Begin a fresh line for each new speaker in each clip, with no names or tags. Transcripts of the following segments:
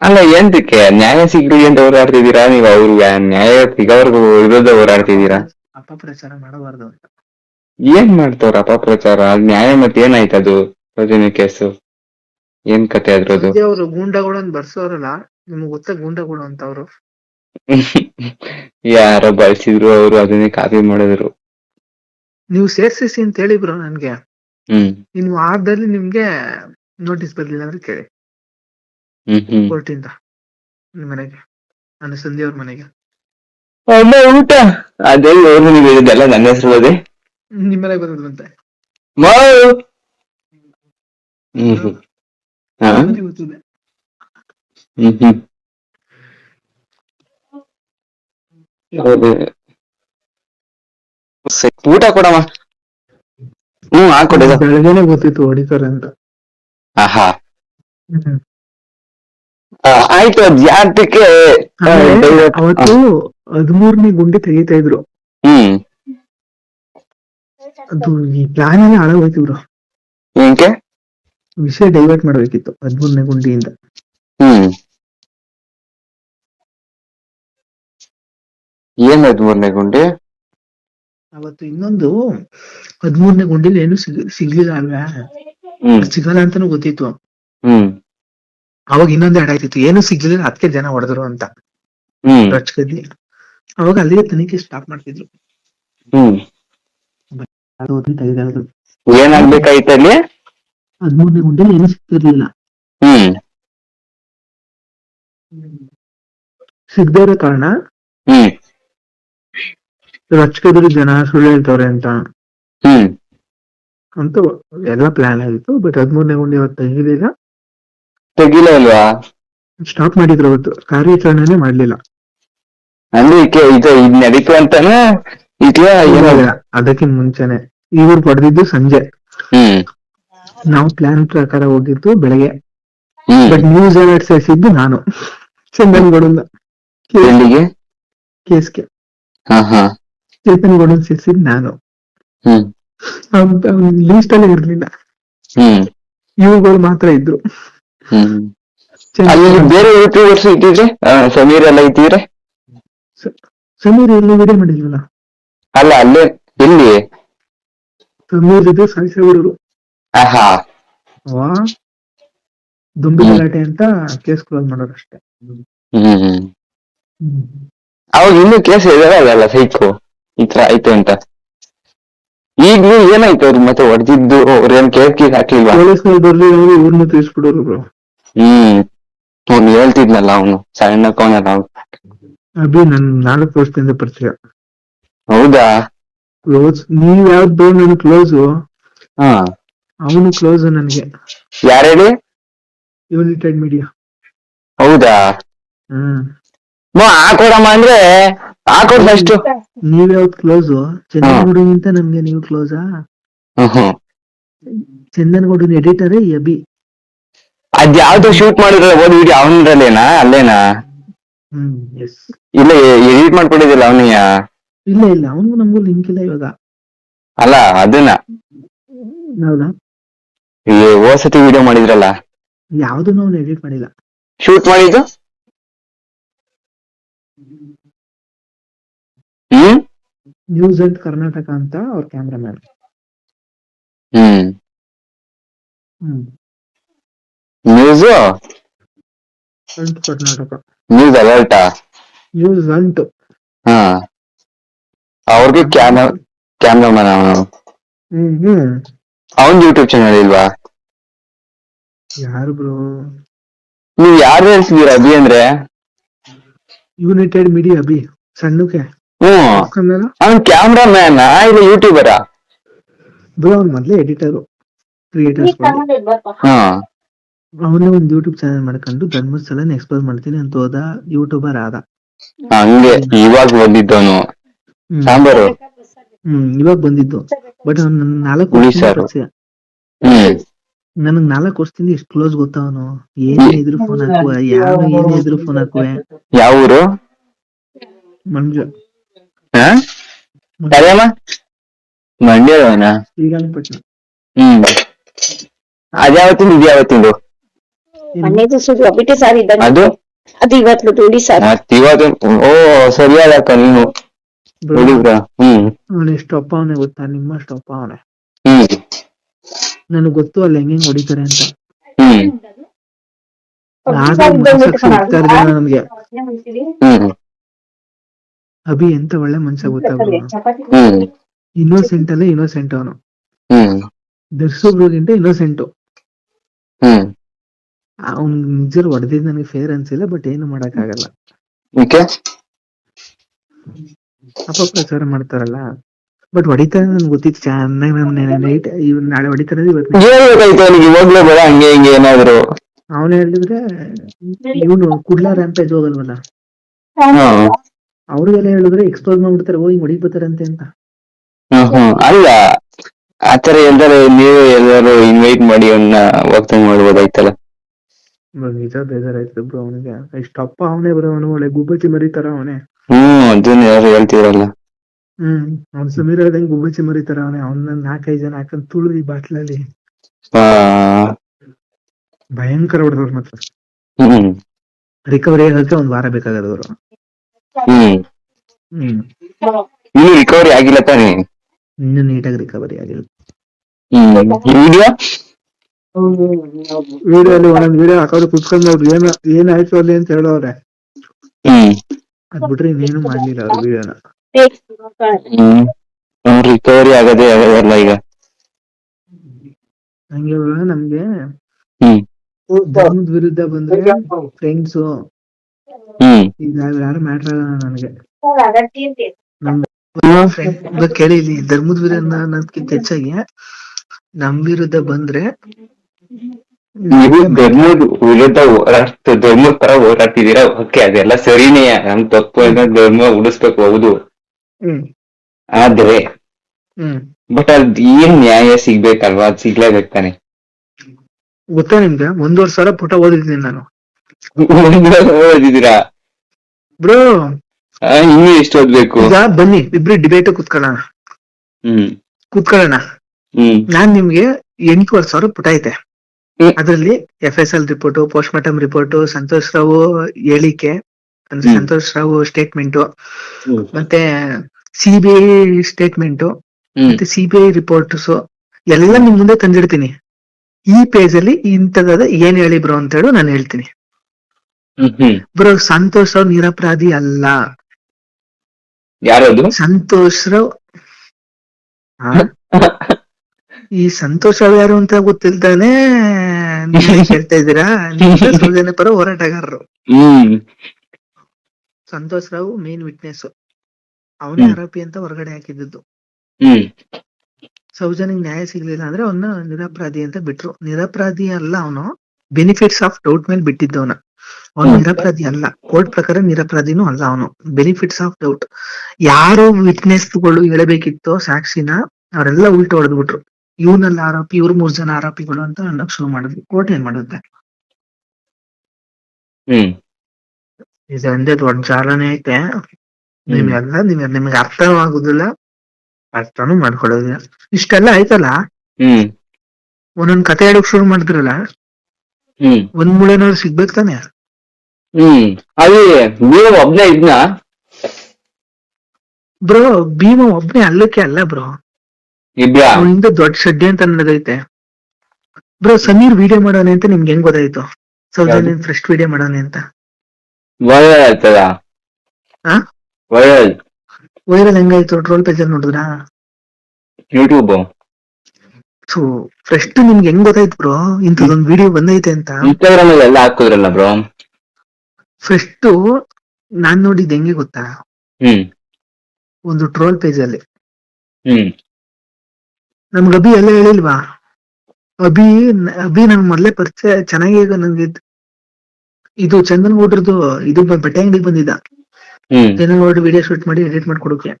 ಅಲ್ಲ ಎಂತಕ್ಕೆ? ನ್ಯಾಯ ಸಿಗ್ಲಿ ಅಂತ ಹೋರಾಡ್ತಿದ್ದೀರಾ ನೀವು ಅವ್ರಿಗೆ ನ್ಯಾಯ ಸಿಗೋರ್ಗು ವಿರುದ್ಧ ಹೋರಾಡ್ತಿದ್ದೀರಾ
ಅಪಪ್ರಚಾರ ಮಾಡಬಾರ್ದು. ಅಂತ
ಏನ್ ಮಾಡ್ತಾವ್ರ ಅಪಪ್ರಚಾರ? ಅದ್ ನ್ಯಾಯ ಮತ್ತೆ ಏನಾಯ್ತು ಅದು? ರಜನಿ ಕೇಸು. ಏನ್ ಕತೆ ಅದ್ರದ್ದು?
ಸಂಜೆ ಅವರು ಅಂತ ಬರ್ಸೋರಲ್ಲ ನಿಮ್ಗೆ ಗೊತ್ತಾ ಗೂಂಡಗಳು ಅಂತ ಅವರು.
ಯಾರೋ ಬಳಸಿದ್ರು ಅವರು ಅದನ್ನೇ ಕಾಪಿ ಮಾಡಿದ್ರು.
ನೀವು ಸೇರ್ಸಿಸಿ ಅಂತ ಹೇಳಿ ಬ್ರೋ ನನ್ಗೆ.
ಹ್ಮ್.
ಇನ್ನು ವಾರದಲ್ಲಿ ನಿಮ್ಗೆ ನೋಟಿಸ್ ಬರ್ಲಿಲ್ಲ ಅಂದ್ರೆ ಕೇಳಿ. ಕೋರ್ಟಿಂದ ನಿಮ್ ಮನೆಗೆ ನನ್ನ ಸಂಧ್ಯಾ ಅವ್ರ ಮನೆಗೆ.
ಅಮ್ಮ ಊಟ? ಅದೇ ಏನು ನೀವು ಹೇಳಿದ್ದೆಲ್ಲ ನನ್ನ ಹೆಸರು ಅದೇ
ನಿಮ್ ಮನೆಗೆ ಬಂದದಂತೆ
ಮಾವು ಹ್ಮ್ ಹ್ಮ್. ಹಾ?
ಗೊತ್ತಿದೆ
ಹ್ಮ್ ಹ್ಮ್. ಹೌದು. ಊಟ ಕೊಡಮ್ಮ. ಹ್ಮ್ ಹಾಕೊಡಿದ
ಬೆಳಗ್ಗೆನೆ ಗೊತ್ತಿತ್ತು ಹೊಡಿತಾರೆ ಅಂತ.
ಆಹಾ.
ಹ್ಮ್.
ಆಯ್ತು ಅದ್ ಯಾತಕ್ಕೆ?
ಅವತ್ತು ಹದಿಮೂರನೇ ಗುಂಡಿ ತೆಗಿತಾ ಇದ್ರು. ಅದು ಈ ಪ್ಲಾನ್ ಎಲ್ಲ ಹಾಳಾಗೋಯ್ತು ಬ್ರೋ. ವಿಷಯ ಡೈವರ್ಟ್ ಮಾಡ್ಬೇಕಿತ್ತು ಹದಿಮೂರನೇ ಗುಂಡಿಯಿಂದ.
ಏನ್ ಹದಿಮೂರನೇ ಗುಂಡಿ?
ಅವತ್ತು ಇನ್ನೊಂದು ಹದಿಮೂರನೇ ಗುಂಡಿಲಿ ಏನು ಸಿಗ್- ಸಿಗ್ಲಿಲ್ಲ ಅಲ್ವಾ? ಸಿಗಲ್ಲ ಅಂತಾನು ಗೊತ್ತಿತ್ತು. ಅವಾಗ ಇನ್ನೊಂದ್ ಎರಡ್ ಆಯ್ತಿತ್ತು. ಏನು ಸಿಗ್ಲಿಲ್ಲ ಅದಕ್ಕೆ ಜನ ಹೊಡೆದ್ರು ಅಂತ. ರಚ್ಕದ್ದಿ ಅವಾಗ ಅಲ್ಲಿಗೆ ತನಿಖೆ ಸ್ಟಾಪ್ ಮಾಡ್ತಿದ್ರು.
ಏನಾಗ್ಬೇಕಾಯ್ತು ಅಲ್ಲಿ?
ಹದಿಮೂರನೇ ಗುಂಡಿಲಿ ಏನು ಸಿಗ್ತಿರ್ಲಿಲ್ಲ. ಸಿಗದೇ ಇರೋ ಕಾರಣ ರಚ್ಕದ್ರು ಜನ ಸುಳ್ಳು ಹೇಳ್ತವ್ರೆ ಅಂತ.
ಹ್ಮ್.
ಅಂತ ಎಲ್ಲ ಪ್ಲಾನ್ ಆಗಿತ್ತು ಬಟ್ ಹದಿಮೂರನೇ ಗುಂಡಿ ಇವತ್ತು ತೆಗಿಲಿಲ್ಲ
ತೆಗಿಲ ಅಲ್ವಾ
ಸ್ಟಾಪ್ ಮಾಡಿದ್ರು ಅವತ್ತು. ಕಾರ್ಯಾಚರಣೆನೇ ಮಾಡ್ಲಿಲ್ಲ.
ಅಂದ್ರೆ ಇದು ಇದ್ ನಡೀತು ಅಂತಾನೆ ಇದ್ಯಾ ಏನೋ?
ಮುಂಚೆನೆ. ಇವ್ರು ಪಡೆದಿದ್ದು ಸಂಜೆ.
ಹ್ಮ್.
ನಾವು ಪ್ಲಾನ್ ಪ್ರಕಾರ ಹೋಗಿದ್ದು ಬೆಳಗ್ಗೆ.
ಹ್ಮ್.
ಬಟ್ ನ್ಯೂಸ್ ಅಲರ್ಟ್ ಸೇರಿಸಿದ್ದು ನಾನು. ಚಂದನ್ ಗೌಡನ್ನ
ಎಲ್ಲಿಗೆ?
ಕೇಸ್ಗೆ.
ಹಾ ಹಾ.
ಚೇತನ್ ಗೌಡನ್ ಸೇರಿಸಿದ್ ನಾನು.
ಹ್ಮ್.
ಲೀಸ್ಟ್ ಅಲ್ಲಿ ಇರ್ಲಿಲ್ಲ.
ಹ್ಮ್.
ಇವುಗಳು ಮಾತ್ರ ಇದ್ರು.
ಅಲ್ಲಿ ಬೇರೆ ಯೂಟ್ಯೂಬರ್ಸ್ ಇಟ್ಟಿದ್ರೆ ಆ, ಸಮೀರ್ ಎಲ್ಲ ಇಟ್ಟಿದ್ರೆ
ಸಮೀರ್ ಎಲ್ಲ ವಿಡಿಯೋ ಮಾಡಿಲ್ವಲ್ಲ
ಅಲ್ಲ ಅಲ್ಲೇ ಎಲ್ಲಿ
ಸಮೀರ್ ಇದೆ ಸಾಯಿಸಬಿಡರು
ಆಹಾ.
ವಾ ದುಂಬಿ. ಗಲಾಟೆ ಅಂತ ಕೇಸ್ ಕ್ಲೋಸ್ ಮಾಡೋರು ಅಷ್ಟೇ.
ಅವಾಗ ಇನ್ನೂ ಕೇಸ್ ಇದಾರೆ ಅದಲ್ಲ ಸೈಕು ಈ ತರ ಆಯ್ತು ಅಂತ. ಈಗ್ಲೂ ಏನಾಯ್ತು ಅವ್ರು ಮತ್ತೆ ಹೊಡೆದಿದ್ದು? ಅವ್ರೇನ್ ಕೇಸ್ ಕೇಸ್ ಹಾಕ್ಲಿಲ್ವಾ?
ಪೊಲೀಸ್ನವ್ರು ಬರ್ಲಿಲ್ಲ ಇವ್ರನ್ನ ತಿಳಿಸ್ಬಿಡೋರು ಬ್ರೋ
ಹ್ಮ್. ಅವ್ನು ಹೇಳ್ತಿದ್ನಲ್ಲ ಅವನು ಸಣ್ಣ ಅವನಲ್ಲ ಅವ್ನು.
ಅಭಿ ನನ್ ನಾಲ್ಕು ವರ್ಷದಿಂದ ಪರಿಚಯ.
ಹೌದಾ?
ಕ್ಲೋಸ್ ನೀವ್ ಯಾವ್ದು ನನ್ ಕ್ಲೋಸ್
ಹಾ.
ಅವನು ಕ್ಲೋಸ್ ನನಗೆ.
ಯಾರು ಹೇಳಿ
ಯುನೈಟೆಡ್ ಮೀಡಿಯಾ
ಹೌದಾ?
ಹ್ಮ್.
ಮಾ ಹಾಕೊಡಮ್ಮ ಅಂದ್ರೆ ಹಾಕೊಡ್ ಫಸ್ಟ್
ನೀವ್ ಯಾವ್ದು ಕ್ಲೋಸ್ ಚಂದನಗೌಡಗಿಂತ ನಮ್ಗೆ ನೀವು ಕ್ಲೋಸಾ
ಹ್ಮ್
ಎಡಿಟರ್ ಎಡಿಟರೇ ಅಭಿ.
ಅದ್ ಯಾವ್ದು ಶೂಟ್ ಮಾಡಿದ್ರೆ ಓದ್ ವಿಡಿಯೋ ಅವನರಲ್ಲೇನಾ? ಅಲ್ಲೇನಾ?
ಹ್ಮ್ ಎಸ್
ಇಲ್ಲ ಎಡಿಟ್ ಮಾಡ್ಕೊಂಡಿದ್ದಿಲ್ಲ ಅವನಿಯ
ಇಲ್ಲ ಇಲ್ಲ. ಅವನು ನಮಗೂ ಲಿಂಕ್ ಇಲ್ಲ ಇವಾಗ.
ಅಲ್ಲ ಅದನ್ನ?
ಹೌದಾ?
ಈ ಹೋದ್ ಸತಿ ವಿಡಿಯೋ ಮಾಡಿದ್ರಲ್ಲ?
ಯಾವ್ದು ಅವನು ಎಡಿಟ್ ಮಾಡಿಲ್ಲ.
ಶೂಟ್ ಮಾಡಿದ್ದು? ಹ್ಮ್?
ನ್ಯೂಸ್ ಅಂಡ್ ಕರ್ನಾಟಕ ಅಂತ ಅವ್ರ cameraman
hmm.
Hmm.
News
Karnataka
news ಅಲರ್ಟಾ
ನ್ಯೂಸ್ ಅಂಟು
ಹಾ. ಅವ್ರಿಗೆ ಕ್ಯಾಮ ಕ್ಯಾಮ್ರಾಮನ್ ಅವನು.
ಹ್ಮ್ ಹ್ಮ್.
ಅವನ್ ಯೂಟ್ಯೂಬ್ ಚಾನಲ್ ಇಲ್ವಾ?
ಯಾರು ಬ್ರೋ
ನೀವ್ ಯಾರು ಹೇಳ್ತಿದ್ದೀರ ಅಭಿ ಅಂದ್ರೆ?
ಯುನೈಟೆಡ್ ಮೀಡಿಯಾ ಅಭಿ ಸಣ್ಣಕ್ಕೆ.
ಹ್ಮ್
ಕನ್ನಡ
ಕ್ಯಾಮ್ರಾ ಮ್ಯಾನ್ ಇಲ್ಲ ಯೂಟ್ಯೂಬರ
ಬ್ರೋ ಅವ್ನು ಮೊದ್ಲೇ ಎಡಿಟರು ಕ್ರಿಯೇಟರ್ಸ್
ಹಾ.
ಅವನೇ ಒಂದು ಯೂಟ್ಯೂಬ್ ಚಾನೆಲ್ ಮಾಡ್ಕೊಂಡು ಧರ್ಮಸ್ಥಳನ ಎಕ್ಸ್ಪ್ಲೋರ್ ಮಾಡ್ತೀನಿ ಅಂತ ಹೋದ ಯೂಟ್ಯೂಬರ್ ಆದ.
ಹಂಗೆ. ಇವಾಗ ಬಂದಿದ್ದವನು. ಸಾಂಬಾರು.
ಹ್ಮ್ ಇವಾಗ ಬಂದಿದ್ದು. ಬಟ್ ಅವ್ನು ನಾಲ್ಕು
ವರ್ಷ.
ಪರಿಚಯ. ನನಗ್ ನಾಲ್ಕು ವರ್ಷದಿಂದ ಎಷ್ಟು ಕ್ಲೋಸ್ ಗೊತ್ತಾ ಅವನು? ಏನೇ ಇದ್ರು ಫೋನ್ ಹಾಕುವ ಯಾವ ಏನೇ ಇದ್ರು ಫೋನ್ ಹಾಕುವೆ.
ಯಾವ ಊರು?
ಮಂಜು
ಮಂಡ್ಯ
ಶ್ರೀರಂಗಪಟ್ಟಣ.
ಹ್ಮ್. ಅದ್ಯಾವತ್ತಿಂದ ಇದ್ಯಾವತ್ತಿಂದು
ಮನೆದು ಒಬ್ಬಿಟ್ಟು ಸಾರಿ
ಅದು?
ಅದು ಇವತ್ತು ಟೂಡಿ ಸಾರ್.
ಮತ್ ಇವತ್ತು ಓ ಸರಿಯಾದಕ್ಕ ನೀನು. ಹುಡುಗ್ರ ಹ್ಮ್.
ಅವನು ಅಪ್ಪ ಅವನೇ ಗೊತ್ತಾ? ನಿಮ್ಮ ಅಪ್ಪ ಅವನೇ.
ಹ್ಮ್.
ನನಗೆ ಗೊತ್ತು ಅಲ್ಲ ಹೆಂಗ್ ಹೆಂಗ್ ಹೊಡಿತಾರೆ ಅಂತ.
ಹ್ಮ್.
ನನ್ಗೆ
ಹ್ಮ್.
ಅಭಿ ಎಂತ ಒಳ್ಳೆ ಮನ್ಸ ಗೊತ್ತಾಗ
ಹ್ಮ್.
ಇನ್ನೋಸೆಂಟ್ ಅಲ್ಲೇ ಇನ್ನೋಸೆಂಟ್ ಅವನು.
ಹ್ಮ್.
ದರ್ಶೋಬ್ರಿಗಿಂತ ಇನ್ನೋಸೆಂಟ್
ಹ್ಮ್.
ಅವ್ನ್ ನಿಜ ಹೊಡೆದಿದ್ ನನಗೆ ಫೇರ್ ಅನ್ಸಿಲ್ಲ ಬಟ್ ಏನು ಮಾಡಕ್ ಆಗಲ್ಲ ಅಪಪ್ರಚಾರ ಮಾಡ್ತಾರಲ್ಲ ಬಟ್ ಹೊಡಿತಾರೆ ನನ್ಗೆ ಗೊತ್ತಿತ್ತು ಚೆನ್ನಾಗಿ ನಾನು ನೈಟ್ ಇವ್ ನಾಳೆ ಹೊಡಿತಾರೆ
ಇವಾಗ್ಲೇ ಬೇಡ ಹಂಗೆ ಹಿಂಗೆ ಏನಾದ್ರು.
ಅವನು ಹೇಳಿದ್ರೆ ಇವನು ಕುಡ್ಲ ರ್ಯಾಂಪೇಜ್ ಹೋಗಲ್ವಲ್ಲ ಅವ್ರಿಗೆಲ್ಲ ಹೇಳಿದ್ರೆ ಎಕ್ಸ್ಪೋಸ್ ಮಾಡ್ಬಿಡ್ತಾರೆ ಹೋಗಿ ಹಿಂಗ್ ಅಂತ.
ಹ್ಮ್ ಅಲ್ಲ ಆತರ ಎಲ್ಲರೂ ನೀವೇ ಎಲ್ಲರೂ ಇನ್ವೈಟ್ ಮಾಡಿ ಅವನ್ನ ವರ್ತನೆ ಮಾಡ್ಬೋದಾಯ್ತಲ್ಲ.
ನಿಜ ಬೇಜಾರಾಯ್ತು ಬ್ರೋ ಅವನಿಗೆ. ಇಷ್ಟ ಅಪ್ಪ ಅವನೇ ಬ್ರೋ ಅವನು ಒಳ್ಳೆ ಗುಬ್ಬಚ್ಚಿ ಮರಿತಾರ ಅವನೇ.
ಹ್ಮ್ ಅದನ್ನ ಯಾರು ಹೇಳ್ತಿರಲ್ಲ.
ಹ್ಮ್ ಅವ್ನ್ ಸಮೀರ್ ಹೇಳ್ದಂಗ್ ಗುಬ್ಬಚ್ಚಿ ಮರಿತಾರ ಅವನೇ. ಅವ್ನ ನಾಲ್ಕೈದು ಜನ ಹಾಕಂದ್ ತುಳಿದು ಈ ಬಾಟ್ಲಲ್ಲಿ. ಭಯಂಕರ ಹೊಡೆದವ್ರು ಮಾತ್ರ
ಹ್ಮ್.
ರಿಕವರಿ ಆಗಕ್ಕೆ ಒಂದ್ ವಾರ ಬೇಕಾಗದವ್ರು
ಹ್ಮ್.
ಹ್ಮ್.
ಇನ್ನು ರಿಕವರಿ ಆಗಿಲ್ಲ ತಾನೇ?
ಇನ್ನು ನೀಟಾಗಿ ರಿಕವರಿ ಆಗಿಲ್ಲ.
ವಿಡಿಯೋ
ವಿಡಿಯೋ ಅಲ್ಲಿ ಒಂದೊಂದ್ ವಿಡಿಯೋ ಹಾಕೋರು ಕುತ್ಕೊಂಡ್ ಅವ್ರು ಏನ್ ಏನಾಯ್ತು ಅಲ್ಲಿ ಅಂತ ಹೇಳೋರೆ
ಹ್ಮ್.
ಅದ್ ಬಿಟ್ರೆ ಇನ್ನೇನು ಮಾಡ್ಲಿಲ್ಲ ಅವ್ರ ವಿಡಿಯೋನ.
ಹ್ಮ್. ರಿಕವರಿ ಆಗದೆ ಆಗಲ್ಲ ಈಗ.
ಹಂಗೆ ನಮ್ಗೆ
ಹ್ಮ್.
ಧರ್ಮದ ವಿರುದ್ಧ ಬಂದ್ರೆ ಫ್ರೆಂಡ್ಸ್
ಹ್ಮ್.
ಈಗ ಯಾರು ಮ್ಯಾಟ್ರ್ ಆಗಲ್ಲ ನನಗೆ. ಇವಾಗ ಕೇಳಿ ಧರ್ಮದ ವಿರುದ್ಧ ಅನ್ನೋದಕ್ಕಿಂತ ಹೆಚ್ಚಾಗಿ ನಮ್ ವಿರುದ್ಧ ಬಂದ್ರೆ
ನೀವು ಧರ್ಮದ ವಿರುದ್ಧ ಹೋರಾಟ ಧರ್ಮದ ಪರ ಹೋರಾಡ್ತಿದ್ದೀರಾ ಓಕೆ ಅದೆಲ್ಲ ಸರಿನೇ ನಮ್ ತಪ್ಪು ಅಂದ್ರೆ ಧರ್ಮ ಉಳಿಸ್ಬೇಕು ಹೌದು.
ಹ್ಮ್.
ಆದ್ರೆ
ಹ್ಮ್.
ಬಟ್ ಅದ್ ಏನ್ ನ್ಯಾಯ ಸಿಗ್ಬೇಕಲ್ವಾ? ಅದ್ ಸಿಗ್ಲೇಬೇಕು ತಾನೆ.
ಗೊತ್ತಾ ನಿಮ್ಗೆ? ಒಂದೂವರೆ ಸಾವಿರ ಪುಟ ಓದಿದ್ದೀನಿ ನಾನು.
ಓದಿದ್ದೀರಾ?
ಬ್ರೋ.
ಇನ್ನು ಎಷ್ಟು ಓದ್ಬೇಕು?
ಈಗ ಬನ್ನಿ ಇಬ್ರು ಡಿಬೇಟ್ ಕುತ್ಕೊಳ್ಳೋಣ. ಕುತ್ಕೊಳ್ಳೋಣ. ನಾನ್ ನಿಮ್ಗೆ ಎಂಟೂವರೆ ಸಾವಿರ ಪುಟ ಐತೆ.
ಹ್ಮ್.
ಅದ್ರಲ್ಲಿ F S L report post mortem report Santosh Rao ಹೇಳಿಕೆ ಅಂದ್ರೆ ಸಂತೋಷ್ ರಾವ್ ಸ್ಟೇಟ್ಮೆಂಟ್ ಮತ್ತೆ ಸಿಬಿಐ ಸ್ಟೇಟ್ಮೆಂಟ್ ಮತ್ತೆ ಸಿಬಿಐ ರಿಪೋರ್ಟ್ಸ್ ಎಲ್ಲ ನಿಮ್ ಮುಂದೆ ತಂದಿಡ್ತೀನಿ. ಈ ಪೇಜ್ ಅಲ್ಲಿ ಇಂಥದಾದ ಏನ್ ಹೇಳಿ ಬ್ರೋ ಅಂತ ಹೇಳಿ ನಾನು ಹೇಳ್ತೀನಿ. ಬ್ರೋ ಸಂತೋಷ್ ರಾವ್ ನಿರಪರಾಧಿ ಅಲ್ಲ.
ಯಾರದು?
ಸಂತೋಷ್ ರಾವ್. ಈ ಸಂತೋಷ್ ರಾವ್ ಯಾರು ಅಂತ ಗೊತ್ತಿಲ್ದಾನೆ. ನೀವೇ ಕೇಳ್ತಾ ಇದ್ದೀರಾ? ಸೌಜನ್ಯ ಪರ ಹೋರಾಟಗಾರರು. ಸಂತೋಷ್ ರಾವ್ ಮೇನ್ ವಿಟ್ನೆಸ್ ಅವನೇ. ಆರೋಪಿ ಅಂತ ಹೊರಗಡೆ ಹಾಕಿದ್ದು
ಹ್ಮ್.
ಸೌಜನ್ಯಗ್ ನ್ಯಾಯ ಸಿಗ್ಲಿಲ್ಲ ಅಂದ್ರೆ ಅವನ ನಿರಪರಾಧಿ ಅಂತ ಬಿಟ್ರು. ನಿರಪರಾಧಿ ಅಲ್ಲ ಅವನು ಬೆನಿಫಿಟ್ಸ್ ಆಫ್ ಡೌಟ್ ಮೇಲೆ ಬಿಟ್ಟಿದ್ದವನ. ಅವನು. ನಿರಪರಾಧಿ ಅಲ್ಲ. ಕೋರ್ಟ್ ಪ್ರಕಾರ ನಿರಪರಾಧಿನೂ ಅಲ್ಲ ಅವನು. ಬೆನಿಫಿಟ್ಸ್ ಆಫ್ ಡೌಟ್ ಯಾರು ವಿಟ್ನೆಸ್ಗಳು ಹೇಳಬೇಕಿತ್ತೋ ಸಾಕ್ಷಿನ ಅವರೆಲ್ಲ ಉಲ್ಟ ಹೊಡೆದ್ಬಿಟ್ರು. ಇವನಲ್ಲಿ ಆರೋಪಿ ಇವ್ರ ಮೂರ್ ಜನ ಆರೋಪಿಗಳು ಅಂತ ಅನ್ನಕ್ ಶುರು ಮಾಡಿದ್ವಿ. ಕೋರ್ಟ್ ಏನ್ ಮಾಡುತ್ತೆ?
ಹ್ಮ್.
ಇದು ಒಂದೇ ದೊಡ್ಡ ಜಾಲನೇ ಐತೆ. ನಿಮ್ಗೆಲ್ಲ ನಿಮ್ಗೆ ನಿಮ್ಗೆ ಅರ್ಥವಾಗುದಿಲ್ಲ. ಅರ್ಥನೂ ಮಾಡ್ಕೊಳ್ಳೋದಿಲ್ಲ. ಇಷ್ಟೆಲ್ಲ ಆಯ್ತಲ್ಲ? ಒಂದೊಂದ್ ಕತೆ ಹೇಳಕ್ ಶುರು ಮಾಡಿದ್ರಲ್ಲ
ಹ್ಮ್.
ಒಂದ್ ಮೂಳೆನಾದ್ರು ಸಿಗ್ಬೇಕು ತಾನೆ?
ಹ್ಮ್. ಅಲ್ಲಿ ನೀವು ಒಬ್ನೇ ಇದ್ನ?
ಬ್ರೋ ಭೀಮ ಒಬ್ನೇ ಅಲ್ಲಕ್ಕೆ ಅಲ್ಲ ಬ್ರೋ. ಹಿಂದೆ ದೊಡ್ಡ ಶೆಡ್ಡಿ ಅಂತ ನಡೆದೈತೆ. ಬ್ರೋ ಸಮೀರ್ ವಿಡಿಯೋ ಮಾಡೋಣ ಅಂತ ನಿಮ್ಗೆ ಹೆಂಗ್ ಗೊತ್ತಾಯ್ತು? ಸೌಜನ್ಯ ಫಸ್ಟ್ ವಿಡಿಯೋ ಮಾಡೋಣ ಅಂತ.
ವೈರಲ್ ಆಯ್ತದ
ಆ?
ವೈರಲ್
ವೈರಲ್ ಹೆಂಗಾಯ್ತು? ಟ್ರೋಲ್ ಪೇಜ್ ಅಲ್ಲಿ ನೋಡಿದ್ರಾ?
ಯೂಟ್ಯೂಬ್
ಸೊ ಫಸ್ಟ್ ನಿಮ್ಗೆ ಹೆಂಗ್ ಗೊತ್ತಾಯ್ತು ಬ್ರೋ? ಇಂಥದೊಂದ್ ವಿಡಿಯೋ ಬಂದೈತೆ ಅಂತ.
ಇನ್ಸ್ಟಾಗ್ರಾಮ್ ಅಲ್ಲಿ ಎಲ್ಲ ಹಾಕಿದ್ರಲ್ಲ ಬ್ರೋ?
ಫಸ್ಟ್ ನಾನ್ ನೋಡಿದ್ ಹೆಂಗೆ ಗೊತ್ತಾ?
ಹ್ಮ್.
ಒಂದು ಟ್ರೋಲ್ ಪೇಜ್ ಅಲ್ಲಿ.
ಹ್ಮ್.
ನಮ್ಗೆ ಅಭಿ ಎಲ್ಲ ಹೇಳಿಲ್ವಾ? ಅಭಿ ಅಭಿ ನನ್ ಮೊದ್ಲೇ ಪರಿಚಯ ಚೆನ್ನಾಗಿ ನನ್ಗೆ ಇದು. ಚಂದನ್ ಗೌಡ್ರದ್ದು ಇದು ಬಟ್ಟೆ ಅಂಗಡಿಗೆ ಬಂದಿದ್ದ. ಚಂದನ್ ಗೌಡ್ರು ವಿಡಿಯೋ ಶೂಟ್ ಮಾಡಿ ಎಡಿಟ್ ಮಾಡ್ಕೊಡೋಕೆ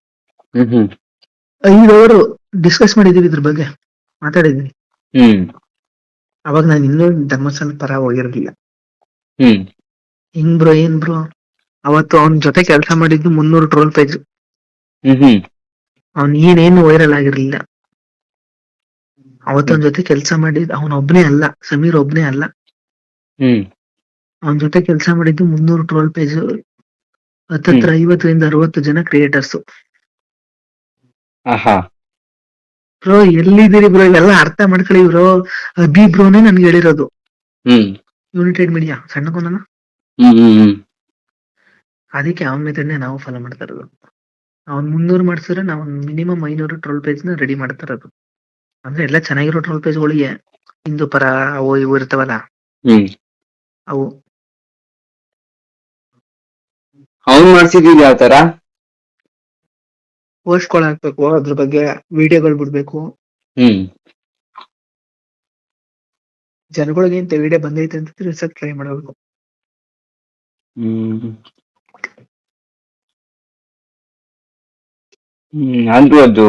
ಹ್ಮ್ ಹ್ಮ್.
ಐದು ಅವರು ಡಿಸ್ಕಸ್ ಮಾಡಿದೀವಿ ಇದ್ರ ಬಗ್ಗೆ. ಮಾತಾಡಿದ್ವಿ
ಹ್ಮ್.
ಅವಾಗ ನಾನು ಇನ್ನೂ ಧರ್ಮಸ್ಥಳ ಪರ ಹೋಗಿರ್ಲಿಲ್ಲ.
ಹ್ಮ್.
ಹಿಂಗ್ ಬ್ರೋ ಏನ್ ಬ್ರೋ? ಅವತ್ತು ಅವನ ಜೊತೆ ಕೆಲಸ ಮಾಡಿದ್ದು ಮುನ್ನೂರು ಟ್ರೋಲ್ ಪೇಜ್ ಅವ್ನ್ ಏನೇನು ವೈರಲ್ ಆಗಿರ್ಲಿಲ್ಲ. ಅವತ್ತವನ್ ಜೊತೆ ಕೆಲಸ ಮಾಡಿದ್ ಅವನ್ ಒಬ್ನೇ ಅಲ್ಲ ಸಮೀರ್ ಒಬ್ನೇ ಅಲ್ಲ. ಅವನ್ ಜೊತೆ ಕೆಲಸ ಮಾಡಿದ್ದು ಮುನ್ನೂರು ಟ್ರೋಲ್ ಪೇಜ್ ಹತ್ತತ್ರ ಐವತ್ತರಿಂದ ಅರವತ್ತು ಜನ ಕ್ರಿಯೇಟರ್ಸ್ ಬ್ರೋ ಎಲ್ಲಿದ್ದೀರಿ ಬ್ರೋ ಇವೆಲ್ಲ ಅರ್ಥ ಮಾಡ್ಕೊಳ್ಳಿ ಬ್ರೋ ಅಭಿ ಬ್ರೋನೇ ನನ್ಗೆ ಹೇಳಿರೋದು. ಯುನಿಟೆಡ್ ಮೀಡಿಯಾ ಸಣ್ಣ
ಹ್ಮ್
ಅದಕ್ಕೆ ಅವನ ಮೆಥಡ್ನೇ ನಾವು ಫಾಲೋ ಮಾಡ್ತಾ ಇರೋದು. ಅವ್ನ್ ಮುನ್ನೂರು ಮಾಡ್ಸಿದ್ರೆ ನಾವು ಮಿನಿಮಮ್ ಐನೂರು ಟ್ರೋಲ್ ಪೇಜ್ನ ರೆಡಿ ಮಾಡ್ತಾ ಇರೋದು. ಅಂದ್ರೆ ಎಲ್ಲ ಚೆನ್ನಾಗಿರೋ ಟ್ರೋಲ್ ಪೇಜ್ಗಳಿಗೆ ಹಿಂದೂ ಪರ ಅವು ಇವು ಇರ್ತಾವಲ್ಲ? ಅವು.
ಅವ್ನ್ ಮಾಡ್ಸಿದೀವಿ ಯಾವ ತರ?
ಪೋಸ್ಟ್ಗಳು ಹಾಕ್ಬೇಕು ಅದ್ರ ಬಗ್ಗೆ ವಿಡಿಯೋಗಳು ಬಿಡ್ಬೇಕು.
ಹ್ಮ್.
ಜನಗಳಿಗೆ ಇಂತ ವಿಡಿಯೋ ಬಂದೈತೆ ಅಂತ ತಿಳಿಸಕ್ ಟ್ರೈ ಮಾಡಬೇಕು.
ಹ್ಮ್. ಅಂದ್ರೆ ಅದು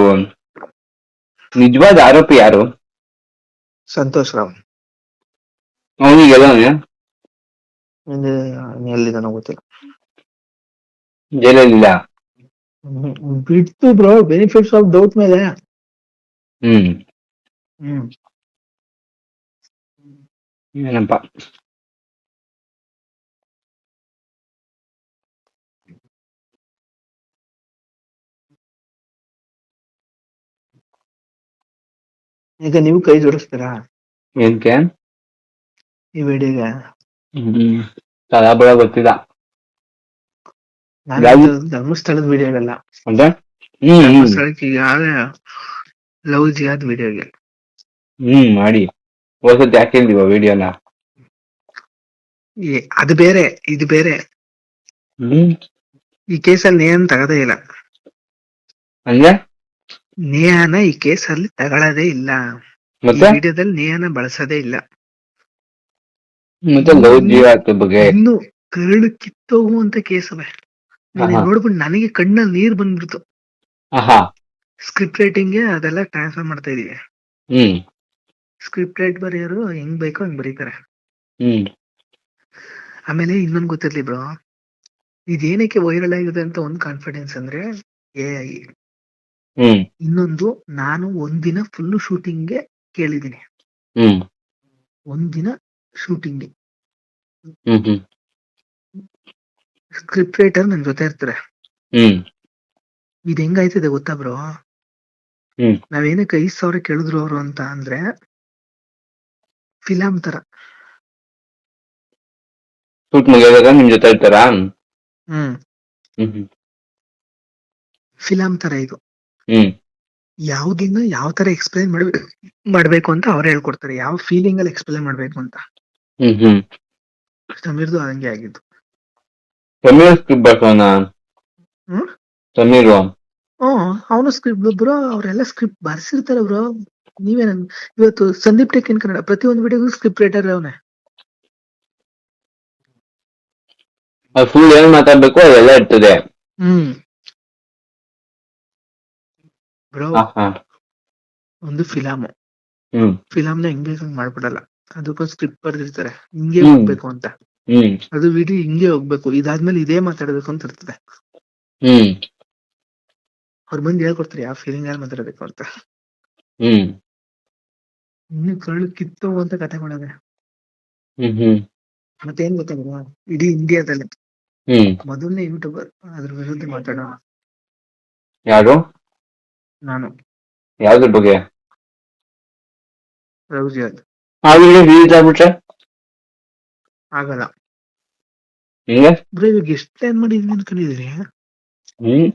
ನಿಜವಾದ ಆರೋಪಿ ಯಾರು?
ಸಂತೋಷ್ ರಾವ್.
ಅವನಿಗೆಲ್ಲ
ಎಲ್ಲಿದ್ದಾನೋ ಗೊತ್ತಿಲ್ಲ.
ಜೈಲಲ್ಲಿಲ್ಲ?
ಬಿಡ್ತು ಬ್ರೋ ಬೆನಿಫಿಟ್ಸ್ ಆಫ್ ಡೌಟ್ ಮೇಲೆ.
ಹ್ಮ್.
ಹ್ಮ್.
ಏನಪ್ಪ?
ಈಗ ನೀವು ಕೈ ಜೋಡಿಸ್ತೀರಾ?
ಏನ್ಕೆ?
ಈ ವಿಡಿಯೋಗೆ.
ಹ್ಮ್ ತಲಾಬಳ ಗೊತ್ತಿಲ್ಲ.
ನಾನು
ಯಾವ್ದು?
ಇದು ಧರ್ಮಸ್ಥಳದ ವಿಡಿಯೋಗಲ್ಲ
ಅಂದ್ರೆ? ಹ್ಮ್
ಧರ್ಮಸ್ಥಳಕ್ಕೆ ಈಗಾಗಲೇ ಲವ್ ಜಿಯಾದ್ ವಿಡಿಯೋಗೆ.
ಹ್ಮ್ ಮಾಡಿ. ಹೊಸದ್ ಯಾಕೆ ಇಲ್ದಿವ ವಿಡಿಯೋನ?
ಅದು ಬೇರೆ ಇದು ಬೇರೆ.
ಹ್ಮ್.
ಈ ಕೇಸಲ್ಲಿ ಏನ್ ತಗದೇ ಇಲ್ಲ.
ಅಂದ್ರೆ?
ನೇಹನ ಈ ಕೇಸಲ್ಲಿ ತಗೊಳ್ಳೋದೇ ಇಲ್ಲ.
ಮತ್ತೆ?
ವಿಡಿಯೋದಲ್ಲಿ ನೇಹಾನ ಬಳಸೋದೇ ಇಲ್ಲ.
ಮತ್ತೆ ಲವ್ ಜೀವಾತ್ ಬಗ್ಗೆ?
ಇನ್ನು ಕರಳು ಕಿತ್ತೋಗುವಂತ ಕೇಸವೆ.
ಅವೆ.
ನೋಡ್ಬಿಟ್ಟು ನನಗೆ ಕಣ್ಣಲ್ಲಿ ನೀರ್ ಬಂದ್ಬಿಡ್ತು. ಸ್ಕ್ರಿಪ್ಟ್ ರೈಟಿಂಗ್ ಅದೆಲ್ಲ ಟ್ರಾನ್ಸ್ಫರ್ ಮಾಡ್ತಾ ಇದೀವಿ. ಸ್ಕ್ರಿಪ್ಟ್ ರೈಟ್ ಬರೆಯೋರು ಹೆಂಗ್ ಬೇಕೋ ಹಂಗ್ ಬರೀತಾರೆ. ಆಮೇಲೆ ಇನ್ನೊಂದ್ ಗೊತ್ತಿರ್ಲಿ ಬ್ರೋ. ಇದೇನಕ್ಕೆ ವೈರಲ್ ಆಗಿದೆ ಅಂತ ಒಂದ್ ಕಾನ್ಫಿಡೆನ್ಸ್ ಅಂದ್ರೆ ಎ ಐ ಇನ್ನೊಂದು ನಾನು ಒಂದಿನ ಫುಲ್ ಶೂಟಿಂಗ್ಗೆ ಕೇಳಿದೀನಿ
ಹ್ಮ್.
ಒಂದಿನ ಶೂಟಿಂಗ್ಗೆ.
ಹ್ಮ್ ಹ್ಮ್.
ಸ್ಕ್ರಿಪ್ಟ್ ರೈಟರ್ ನನ್ ಜೊತೆ ಇರ್ತಾರೆ.
ಹ್ಮ್.
ಇದ್ ಹೆಂಗಾಯ್ತದೆ ಗೊತ್ತಾ ಬ್ರೋ. ನಾವೇನಕ್ಕೆ ಐದ್ ಸಾವಿರ ಕೇಳಿದ್ರು ಅವರು ಅಂತ ಅಂದ್ರೆ ಫಿಲಂ ತರ.
ಶೂಟ್ ಮುಗಿಯೋದಾಗ ನಿಮ್ ಜೊತೆ ಇರ್ತಾರಾ? ಹ್ಮ್.
ಹ್ಮ್
ಹ್ಮ್.
ಫಿಲಂ ತರ ಇದು. ಯಾವ್ದನ್ನ ಯಾವ ತರ ಎಕ್ಸ್ಪ್ಲೈನ್ ಮಾಡ್ಬೇಕು ಮಾಡ್ಬೇಕು ಅಂತ ಅವ್ರು ಹೇಳ್ಕೊಡ್ತಾರೆ. ಯಾವ ಫೀಲಿಂಗ್ ಅಲ್ಲಿ ಎಕ್ಸ್ಪ್ಲೈನ್ ಮಾಡ್ಬೇಕು ಅಂತ.
ಹ್ಮ್ ಹ್ಮ್.
ಸಮೀರ್ದು ಹಂಗೆ ಆಗಿದ್ದು.
ಸಮೀರ್ ಸ್ಕ್ರಿಪ್ಟ್? ಸಮೀರು
ಹ್ಮ್? ಅವನು ಸ್ಕ್ರಿಪ್ಟ್ ಬ್ರೋ ಅವರೆಲ್ಲ ಸ್ಕ್ರಿಪ್ಟ್ ಬರ್ಸಿರ್ತಾರೆ ಬ್ರೋ. ನೀವೇ ನನ್ ಇವತ್ತು ಸಂದೀಪ್ ಟೆಕ್ ಇನ್ ಕನ್ನಡ ಪ್ರತಿ ಒಂದು ವಿಡಿಯೋಗೂ ಸ್ಕ್ರಿಪ್ಟ್ ರೈಟರ್ ಅವನೇ
ಫುಲ್ ಏನ್ ಮಾತಾಡ್ಬೇಕು ಅದೆಲ್ಲ ಇರ್ತದೆ.
ಹ್ಮ್. ಬ್ರೋ ಒಂದು ಫಿಲಾಮ್. ಹೆಂಗ್ನ ಹೆಂಗ್ ಬೇಕಂಗ್ ಮಾಡ್ಬಿಡಲ್ಲ. ಅದಕ್ಕೊಂದು ಸ್ಕ್ರಿಪ್ಟ್ ಬರ್ದಿರ್ತಾರೆ. ಹಿಂಗೆ. ಹೋಗ್ಬೇಕು ಅಂತ. ಅದು ವಿಡಿಯೋ ಹಿಂಗೆ ಹೋಗ್ಬೇಕು. ಇದಾದ್ಮೇಲೆ ಇದೇ ಮಾತಾಡ್ಬೇಕು ಅಂತ ಇರ್ತದೆ. ಅವ್ರ ಬಂದು ಹೇಳ್ಕೊಡ್ತಾರೆ ಯಾವ ಫೀಲಿಂಗ್ ಅಲ್ಲಿ ಮಾತಾಡ್ಬೇಕು ಅಂತ. ಇನ್ನು ಕರಳು ಕಿತ್ತು ಅಂತ ಕತೆ
ಹ್ಮ್
ಮತ್ತೇನ್ ಗೊತ್ತಾ ಬ್ರೋ? ಇಡೀ ಇಂಡಿಯಾದಲ್ಲಿ ಮೊದಲನೇ ಯೂಟ್ಯೂಬರ್ ಅದ್ರ ವಿರುದ್ಧ ಮಾತಾಡೋಣ.
ಯಾರು?
ನಾನು.
ಯಾವ್ದ್ರ ಬಗ್ಗೆ?
ರೌಜಿ ಅದು
ಅವ್ರಿಗೆ ರಿಲೀಸ್ ಆಗ್ಬಿಟ್ರೆ?
ಆಗಲ್ಲ.
ಹಿಂಗೆ?
ಬ್ರೋ ಇವಾಗ ಎಷ್ಟು ಪ್ಲಾನ್ ಮಾಡಿದ್ವಿ ಅನ್ಕೊಂಡಿದೀರಿ
ಹ್ಮ್.